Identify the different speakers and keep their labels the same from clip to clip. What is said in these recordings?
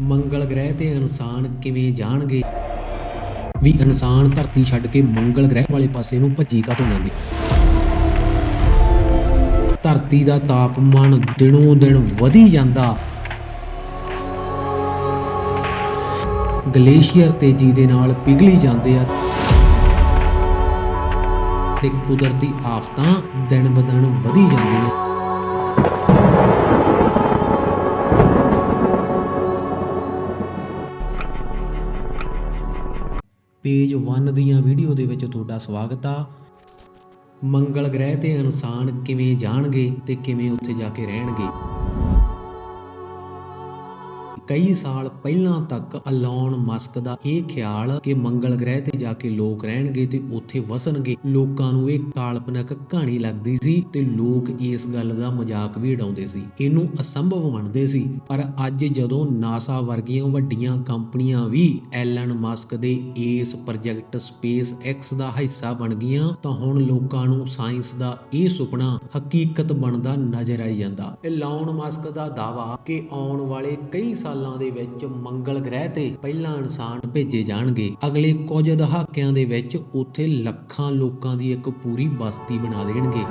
Speaker 1: ਮੰਗਲ ਗ੍ਰਹਿ ਤੇ ਇਨਸਾਨ ਕਿਵੇਂ ਜਾਣਗੇ? ਵੀ ਇਨਸਾਨ ਧਰਤੀ ਛੱਡ ਕੇ ਮੰਗਲ ਗ੍ਰਹਿ ਵਾਲੇ ਪਾਸੇ ਨੂੰ ਭੱਜੀ ਕਾਹਤੋਂ ਜਾਂਦੀ? ਧਰਤੀ ਦਾ ਤਾਪਮਾਨ ਦਿਨੋਂ ਦਿਨ ਵਧੀ ਜਾਂਦਾ। ਗਲੇਸ਼ੀਅਰ ਤੇਜ਼ੀ ਦੇ ਨਾਲ ਪਿਘਲੀ ਜਾਂਦੇ ਆ। ਤੇ ਕੁਦਰਤੀ ਆਫਤਾਂ ਦਿਨ ਬਦਨ ਵਧੀ ਜਾਂਦੀਆਂ। 1 ਦੀਆਂ ਵੀਡੀਓ ਦੇ ਵਿੱਚ ਤੁਹਾਡਾ ਸਵਾਗਤ ਆ। ਮੰਗਲ ਗ੍ਰਹਿ ਤੇ ਇਨਸਾਨ ਕਿਵੇਂ ਜਾਣਗੇ ਤੇ ਕਿਵੇਂ ਉੱਥੇ ਜਾ ਕੇ ਰਹਿਣਗੇ? ਕਈ ਸਾਲ ਪਹਿਲਾਂ ਤੱਕ ਅਲੌਨ ਮਸਕ ਦਾ ਇਹ ਖਿਆਲ ਕਿ ਮੰਗਲ ਗ੍ਰਹਿ ਤੇ ਜਾ ਕੇ ਲੋਕ ਰਹਿਣਗੇ ਤੇ ਉੱਥੇ ਵਸਣਗੇ। ਲੋਕਾਂ ਨੂੰ ਇਹ ਕਾਲਪਨਿਕ ਕਹਾਣੀ ਲੱਗਦੀ ਸੀ ਤੇ ਲੋਕ ਇਸ ਗੱਲ ਦਾ ਮਜ਼ਾਕ ਵੀ ਉਡਾਉਂਦੇ ਸੀ। ਇਹਨੂੰ ਅਸੰਭਵ ਮੰਨਦੇ ਸੀ। ਪਰ ਅੱਜ ਜਦੋਂ ਨਾਸਾ ਵਰਗੀਆਂ ਵੱਡੀਆਂ ਕੰਪਨੀਆਂ ਵੀ ਐਲਨ ਮਸਕ ਦੇ ਇਸ ਪ੍ਰੋਜੈਕਟ ਸਪੇਸ ਐਕਸ ਦਾ ਹਿੱਸਾ ਬਣ ਗਈਆਂ, ਤਾਂ ਹੁਣ ਲੋਕਾਂ ਨੂੰ ਸਾਇੰਸ ਦਾ ਇਹ ਸੁਪਨਾ ਹਕੀਕਤ ਬਣਦਾ ਨਜ਼ਰ ਆਈ ਜਾਂਦਾ। ਐਲਨ ਮਸਕ ਦਾ ਦਾਵਾ ਕਿ ਆਉਣ ਵਾਲੇ ਕਈ ਸਾਲ ਦੇ ਵਿੱਚ ਮੰਗਲ ਗ੍ਰਹਿ ਤੇ ਪਹਿਲਾਂ ਇਨਸਾਨ ਭੇਜੇ ਜਾਣਗੇ। ਅਗਲੇ ਕੁਝ ਦਹਾਕਿਆਂ ਦੇ ਵਿੱਚ ਉੱਥੇ ਲੱਖਾਂ ਲੋਕਾਂ ਦੀ ਇੱਕ ਪੂਰੀ ਬਸਤੀ ਬਣਾ ਦੇਣਗੇ।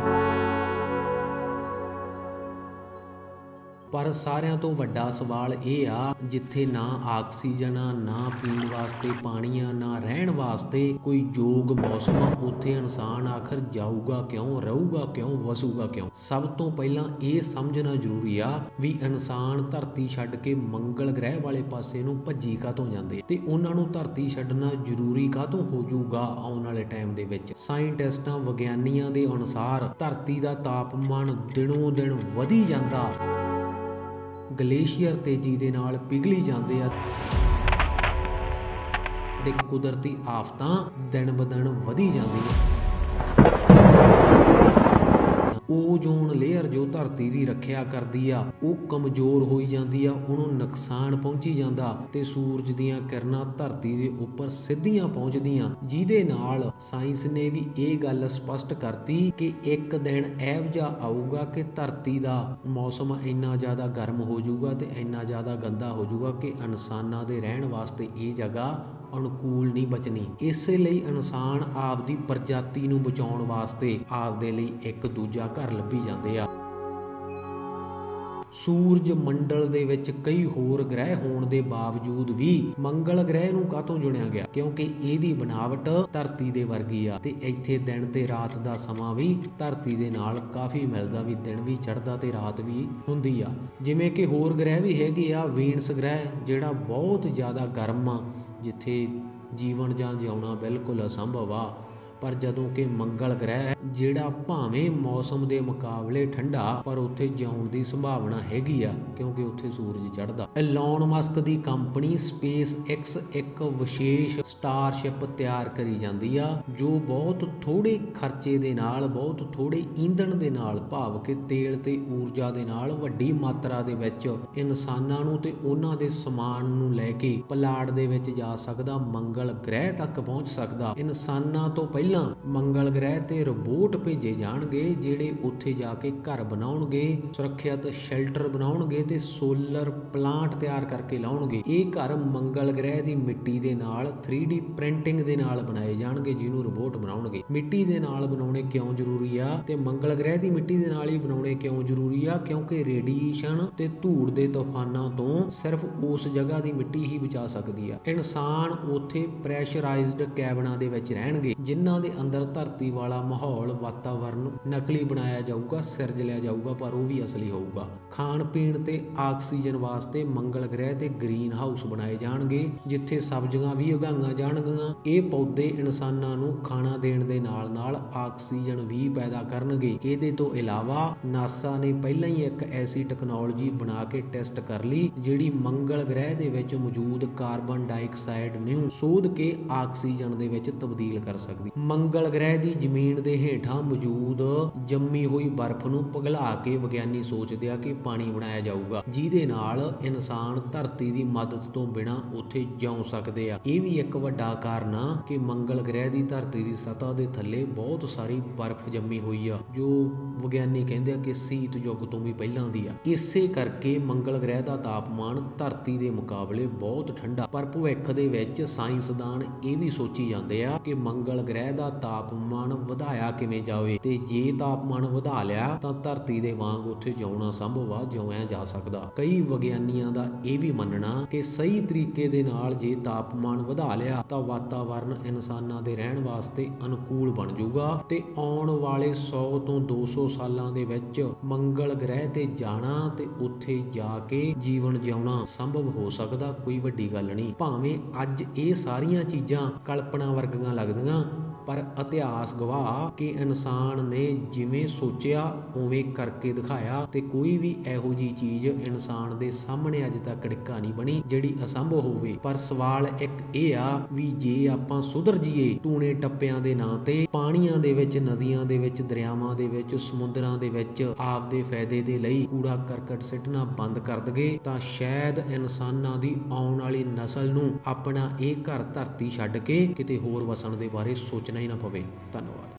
Speaker 1: ਪਰ ਸਾਰਿਆਂ ਤੋਂ ਵੱਡਾ ਸਵਾਲ ਇਹ ਆ, ਜਿੱਥੇ ਨਾ ਆਕਸੀਜਨ ਆ, ਨਾ ਪੀਣ ਵਾਸਤੇ ਪਾਣੀ ਆ, ਨਾ ਰਹਿਣ ਵਾਸਤੇ ਕੋਈ ਯੋਗ ਮੌਸਮ ਆ, ਉੱਥੇ ਇਨਸਾਨ ਆਖਰ ਜਾਊਗਾ ਕਿਉਂ, ਰਹੂਗਾ ਕਿਉਂ, ਵਸੂਗਾ ਕਿਉਂ? ਸਭ ਤੋਂ ਪਹਿਲਾਂ ਇਹ ਸਮਝਣਾ ਜ਼ਰੂਰੀ ਆ ਵੀ ਇਨਸਾਨ ਧਰਤੀ ਛੱਡ ਕੇ ਮੰਗਲ ਗ੍ਰਹਿ ਵਾਲੇ ਪਾਸੇ ਨੂੰ ਭੱਜੀ ਕਾਹਤੋਂ ਜਾਂਦੇ ਆ? ਤੇ ਉਹਨਾਂ ਨੂੰ ਧਰਤੀ ਛੱਡਣਾ ਜ਼ਰੂਰੀ ਕਾਹਤੋਂ ਹੋ ਜਾਊਗਾ ਆਉਣ ਵਾਲੇ ਟਾਈਮ ਦੇ ਵਿੱਚ? ਸਾਇੰਟਿਸਟਾਂ ਵਿਗਿਆਨੀਆਂ ਦੇ ਅਨੁਸਾਰ ਧਰਤੀ ਦਾ ਤਾਪਮਾਨ ਦਿਨੋਂ ਦਿਨ ਵਧੀ ਜਾਂਦਾ। ਗਲੇਸ਼ੀਅਰ ਤੇਜ਼ੀ ਦੇ ਨਾਲ ਪਿਘਲੀ ਜਾਂਦੇ ਆ ਤੇ ਕੁਦਰਤੀ ਆਫਤਾਂ ਦਿਨ ਬਦਨ ਵਧੀ ਜਾਂਦੀਆਂ। ਓਜ਼ੋਨ ਲੇਅਰ ਜੋ ਧਰਤੀ ਦੀ ਰੱਖਿਆ ਕਰਦੀ ਆ, ਉਹ ਕਮਜ਼ੋਰ ਹੋਈ ਜਾਂਦੀ ਆ, ਉਹਨੂੰ ਨੁਕਸਾਨ ਪਹੁੰਚੀ ਜਾਂਦਾ ਤੇ ਸੂਰਜ ਦੀਆਂ ਕਿਰਨਾਂ ਧਰਤੀ ਦੇ ਉੱਪਰ ਸਿੱਧੀਆਂ ਪਹੁੰਚਦੀਆਂ। ਜਿਹਦੇ ਨਾਲ ਸਾਇੰਸ ਨੇ ਵੀ ਇਹ ਗੱਲ ਸਪਸ਼ਟ ਕਰਤੀ ਕਿ ਇੱਕ ਦਿਨ ਇਹੋ ਜਿਹਾ ਆਊਗਾ ਕਿ ਧਰਤੀ ਦਾ ਮੌਸਮ ਇੰਨਾ ਜ਼ਿਆਦਾ ਗਰਮ ਹੋ ਜਾਊਗਾ ਤੇ ਇੰਨਾ ਜ਼ਿਆਦਾ ਗੰਦਾ ਹੋ ਜਾਊਗਾ ਕਿ ਇਨਸਾਨਾਂ ਦੇ ਰਹਿਣ ਵਾਸਤੇ ਇਹ ਜਗ੍ਹਾ ਅਨੁਕੂਲ ਨਹੀਂ ਬਚਣੀ। ਇਸੇ ਲਈ ਇਨਸਾਨ ਆਪਦੀ ਪ੍ਰਜਾਤੀ ਨੂੰ ਬਚਾਉਣ ਵਾਸਤੇ ਆਪਦੇ ਲਈ ਇੱਕ ਦੂਜਾ ਘਰ ਲੱਭੀ ਜਾਂਦੇ ਆ। ਸੂਰਜ ਮੰਡਲ ਦੇ ਵਿੱਚ ਕਈ ਹੋਰ ਗ੍ਰਹਿ ਹੋਣ ਦੇ ਬਾਵਜੂਦ ਵੀ ਮੰਗਲ ਗ੍ਰਹਿ ਨੂੰ ਕਾਹਤੋਂ ਚੁਣਿਆ ਗਿਆ? ਕਿਉਂਕਿ ਇਹਦੀ ਬਣਾਵਟ ਧਰਤੀ ਦੇ ਵਰਗੀ ਆ ਤੇ ਇੱਥੇ ਦਿਨ ਤੇ ਰਾਤ ਦਾ ਸਮਾਂ ਵੀ ਧਰਤੀ ਦੇ ਨਾਲ ਕਾਫੀ ਮਿਲਦਾ ਵੀ ਦਿਨ ਵੀ ਚੜ੍ਹਦਾ ਤੇ ਰਾਤ ਵੀ ਹੁੰਦੀ ਆ। ਜਿਵੇਂ ਕਿ ਹੋਰ ਗ੍ਰਹਿ ਵੀ ਹੈਗੇ ਆ, ਵੀਨਸ ਗ੍ਰਹਿ, ਜਿਹੜਾ ਬਹੁਤ ਜ਼ਿਆਦਾ ਗਰਮ ਆ। ਜਿੱਥੇ ਜੀਵਨ ਜਾਂ ਜਿਉਣਾ ਬਿਲਕੁਲ ਅਸੰਭਵ ਆ। ਪਰ ਜਦੋਂ ਕਿ ਮੰਗਲ ਗ੍ਰਹਿ ਜਿਹੜਾ ਭਾਵੇਂ ਮੌਸਮ ਦੇ ਮੁਕਾਬਲੇ ਠੰਡਾ, ਪਰ ਉੱਥੇ ਜਿਉਣ ਦੀ ਸੰਭਾਵਨਾ ਹੈਗੀ ਆ, ਕਿਉਂਕਿ ਉੱਥੇ ਸੂਰਜ ਚੜ੍ਹਦਾ। ਐਲਨ ਮਸਕ ਦੀ ਕੰਪਨੀ ਸਪੇਸ ਐਕਸ ਇੱਕ ਵਿਸ਼ੇਸ਼ ਸਟਾਰਸ਼ਿਪ ਤਿਆਰ ਕਰੀ ਜਾਂਦੀ ਆ, ਜੋ ਬਹੁਤ ਥੋੜੇ ਖਰਚੇ ਦੇ ਨਾਲ, ਬਹੁਤ ਥੋੜੇ ਈਂਧਣ ਦੇ ਨਾਲ, ਭਾਵ ਕਿ ਤੇਲ ਤੇ ਊਰਜਾ ਦੇ ਨਾਲ ਵੱਡੀ ਮਾਤਰਾ ਦੇ ਵਿੱਚ ਇਨਸਾਨਾਂ ਨੂੰ ਤੇ ਉਹਨਾਂ ਦੇ ਸਮਾਨ ਨੂੰ ਲੈ ਕੇ ਪਲਾੜ ਦੇ ਵਿੱਚ ਜਾ ਸਕਦਾ, ਮੰਗਲ ਗ੍ਰਹਿ ਤੱਕ ਪਹੁੰਚ ਸਕਦਾ। ਇਨਸਾਨਾਂ ਤੋਂ ਪਹਿਲਾਂ ਪਹਿਲਾਂ ਮੰਗਲ ਗ੍ਰਹਿ ਤੇ ਰੋਬੋਟ ਭੇਜੇ ਜਾਣਗੇ, ਜਿਹੜੇ ਉੱਥੇ ਜਾ ਕੇ ਘਰ ਬਣਾਉਣਗੇ, ਸੁਰੱਖਿਅਤ ਸ਼ੈਲਟਰ ਬਣਾਉਣਗੇ ਤੇ ਸੋਲਰ ਪਲਾਂਟ ਤਿਆਰ ਕਰਕੇ ਲਾਉਣਗੇ। ਇਹ ਘਰ ਮੰਗਲ ਗ੍ਰਹਿ ਦੀ ਮਿੱਟੀ ਦੇ ਨਾਲ 3D ਪ੍ਰਿੰਟਿੰਗ ਦੇ ਨਾਲ ਬਣਾਏ ਜਾਣਗੇ, ਜਿਹਨੂੰ ਰੋਬੋਟ ਬਣਾਉਣਗੇ। ਮਿੱਟੀ ਦੇ ਨਾਲ ਬਣਾਉਣੇ ਕਿਉਂ ਜ਼ਰੂਰੀ ਆ? ਤੇ ਮੰਗਲ ਗ੍ਰਹਿ ਦੀ ਮਿੱਟੀ ਦੇ ਨਾਲ ਹੀ ਬਣਾਉਣੇ ਕਿਉਂ ਜ਼ਰੂਰੀ ਆ? ਕਿਉਂਕਿ ਰੇਡੀਏਸ਼ਨ ਤੇ ਧੂੜ ਦੇ ਤੂਫਾਨਾਂ ਤੋਂ ਸਿਰਫ ਉਸ ਜਗ੍ਹਾ ਦੀ ਮਿੱਟੀ ਹੀ ਬਚਾ ਸਕਦੀ ਆ। ਇਨਸਾਨ ਉੱਥੇ ਪ੍ਰੈਸ਼ਰਾਈਜ਼ਡ ਕੈਬਨਾਂ ਦੇ ਵਿੱਚ ਰਹਿਣਗੇ, ਜਿਨ੍ਹਾਂ ਦੇ ਅੰਦਰ ਧਰਤੀ ਵਾਲਾ ਮਾਹੌਲ, ਵਾਤਾਵਰਨ ਨਕਲੀ ਬਣਾਇਆ ਜਾਊਗਾ, ਸਿਰਜ ਲਿਆ ਜਾਊਗਾ, ਪਰ ਉਹ ਵੀ ਅਸਲੀ ਹੋਊਗਾ। ਖਾਣ ਪੀਣ ਤੇ ਆਕਸੀਜਨ ਵਾਸਤੇ ਮੰਗਲ ਗ੍ਰਹਿ ਤੇ ਗ੍ਰੀਨ ਹਾਊਸ ਬਣਾਏ ਜਾਣਗੇ, ਜਿੱਥੇ ਸਬਜ਼ੀਆਂ ਵੀ ਉਗਾਈਆਂ ਜਾਣਗੀਆਂ। ਇਹ ਪੌਦੇ ਇਨਸਾਨਾਂ ਨੂੰ ਖਾਣਾ ਦੇਣ ਦੇ ਨਾਲ-ਨਾਲ ਆਕਸੀਜਨ ਵੀ ਪੈਦਾ ਕਰਨਗੇ। ਇਹਦੇ ਤੋਂ ਇਲਾਵਾ ਨਾਸਾ ਨੇ ਪਹਿਲਾਂ ਹੀ ਇੱਕ ਐਸੀ ਟੈਕਨੋਲੋਜੀ ਬਣਾ ਕੇ ਟੈਸਟ ਕਰ ਲਈ, ਜਿਹੜੀ ਮੰਗਲ ਗ੍ਰਹਿ ਦੇ ਵਿੱਚ ਮੌਜੂਦ ਕਾਰਬਨ ਡਾਈਆਕਸਾਈਡ ਨੂੰ ਸੋਧ ਕੇ ਆਕਸੀਜਨ ਦੇ ਵਿੱਚ ਤਬਦੀਲ ਕਰ ਸਕਦੀ। ਮੰਗਲ ਗ੍ਰਹਿ ਦੀ ਜ਼ਮੀਨ ਦੇ ਹੇਠਾਂ ਮੌਜੂਦ ਜੰਮੀ ਹੋਈ ਬਰਫ਼ ਨੂੰ ਪਿਘਲਾ ਕੇ ਵਿਗਿਆਨੀ ਸੋਚਦੇ ਆ ਕਿ ਪਾਣੀ ਬਣਾਇਆ ਜਾਊਗਾ। ਜਿਹਦੇ ਨਾਲ ਇਨਸਾਨ ਧਰਤੀ ਦੀ ਮਦਦ ਤੋਂ ਬਿਨਾਂ ਉੱਥੇ ਜਿਉ ਸਕਦੇ ਆ। ਇਹ ਵੀ ਇੱਕ ਵੱਡਾ ਕਾਰਨ ਆ ਕਿ ਮੰਗਲ ਗ੍ਰਹਿ ਦੀ ਧਰਤੀ ਦੀ ਸਤ੍ਹਾ ਦੇ ਥੱਲੇ ਬਹੁਤ ਸਾਰੀ ਬਰਫ਼ ਜੰਮੀ ਹੋਈ ਆ, ਜੋ ਵਿਗਿਆਨੀ ਕਹਿੰਦੇ ਆ ਕਿ ਸੀਤ ਯੁੱਗ ਤੋਂ ਵੀ ਪਹਿਲਾਂ ਦੀ ਆ। ਇਸੇ ਕਰਕੇ ਮੰਗਲ ਗ੍ਰਹਿ ਦਾ ਤਾਪਮਾਨ ਧਰਤੀ ਦੇ ਮੁਕਾਬਲੇ ਬਹੁਤ ਠੰਡਾ। ਪਰ ਭਵਿੱਖ ਦੇ ਵਿੱਚ ਸਾਇੰਸਦਾਨ ਇਹ ਵੀ ਸੋਚੀ ਜਾਂਦੇ ਆ ਕਿ ਮੰਗਲ ਗ੍ਰਹਿ ਦਾ ਤਾਪਮਾਨ ਵਧਾਇਆ ਕਿਵੇਂ ਜਾਵੇ? ਤੇ ਜੇ ਤਾਪਮਾਨ ਵਧਾ ਲਿਆ, ਤਾਂ ਧਰਤੀ ਦੇ ਵਾਂਗ ਉੱਥੇ ਜਿਉਣਾ ਸੰਭਵ ਆ ਜਿਉਇਆ ਜਾ ਸਕਦਾ। ਕਈ ਵਿਗਿਆਨੀਆਂ ਦਾ ਇਹ ਵੀ ਮੰਨਣਾ ਕਿ ਸਹੀ ਤਰੀਕੇ ਦੇ ਨਾਲ ਜੇ ਤਾਪਮਾਨ ਵਧਾ ਲਿਆ, ਤਾਂ ਵਾਤਾਵਰਨ ਇਨਸਾਨਾਂ ਦੇ ਰਹਿਣ ਵਾਸਤੇ ਅਨੁਕੂਲ ਬਣ ਜਾਊਗਾ। ਤੇ ਆਉਣ ਵਾਲੇ 100 ਤੋਂ 200 ਸਾਲਾਂ ਦੇ ਵਿੱਚ ਮੰਗਲ ਗ੍ਰਹਿ ਤੇ ਜਾਣਾ ਤੇ ਉੱਥੇ ਜਾ ਕੇ ਜੀਵਨ ਜਿਉਣਾ ਸੰਭਵ ਹੋ ਸਕਦਾ, ਕੋਈ ਵੱਡੀ ਗੱਲ ਨਹੀਂ। ਭਾਵੇਂ ਅੱਜ ਇਹ ਸਾਰੀਆਂ ਚੀਜ਼ਾਂ ਕਲਪਨਾ ਵਰਗੀਆਂ ਲੱਗਦੀਆਂ ਪਰ ਇਤਿਹਾਸ ਗਵਾਹ ਕਿ ਇਨਸਾਨ ਨੇ ਜਿਵੇਂ ਸੋਚਿਆ, ਉਵੇਂ ਕਰਕੇ ਦਿਖਾਇਆ ਤੇ ਕੋਈ ਵੀ ਇਹੋ ਜੀ ਚੀਜ਼ ਇਨਸਾਨ ਦੇ ਸਾਹਮਣੇ ਅੱਜ ਤੱਕ ਡਿੱਕਾ ਨਹੀਂ ਬਣੀ ਜਿਹੜੀ ਅਸੰਭਵ ਹੋਵੇ। ਪਰ ਸਵਾਲ ਇੱਕ ਇਹ ਆ ਵੀ ਜੇ ਆਪਾਂ ਸੁਧਰ ਜੀਏ ਟੂਣੇ ਟੱਪਿਆਂ ਦੇ ਨਾਂ ਤੇ, ਪਾਣੀਆਂ ਦੇ ਵਿੱਚ, ਨਦੀਆਂ ਦੇ ਵਿੱਚ, ਦਰਿਆਵਾਂ ਦੇ ਵਿੱਚ, ਸਮੁੰਦਰਾਂ ਦੇ ਵਿੱਚ ਆਪਦੇ ਫਾਇਦੇ ਦੇ ਲਈ ਕੂੜਾ ਕਰਕਟ ਸਿੱਟਣਾ ਬੰਦ ਕਰ ਦਗੇ, ਤਾਂ ਸ਼ਾਇਦ ਇਨਸਾਨਾਂ ਦੀ ਆਉਣ ਵਾਲੀ ਨਸਲ ਨੂੰ ਆਪਣਾ ਇਹ ਘਰ ਧਰਤੀ ਛੱਡ ਕੇ ਕਿਤੇ ਹੋਰ ਵਸਣ ਦੇ ਬਾਰੇ ਸੋਚਣਾ ਹੀ ਨਾ ਪਵੇ। ਧੰਨਵਾਦ।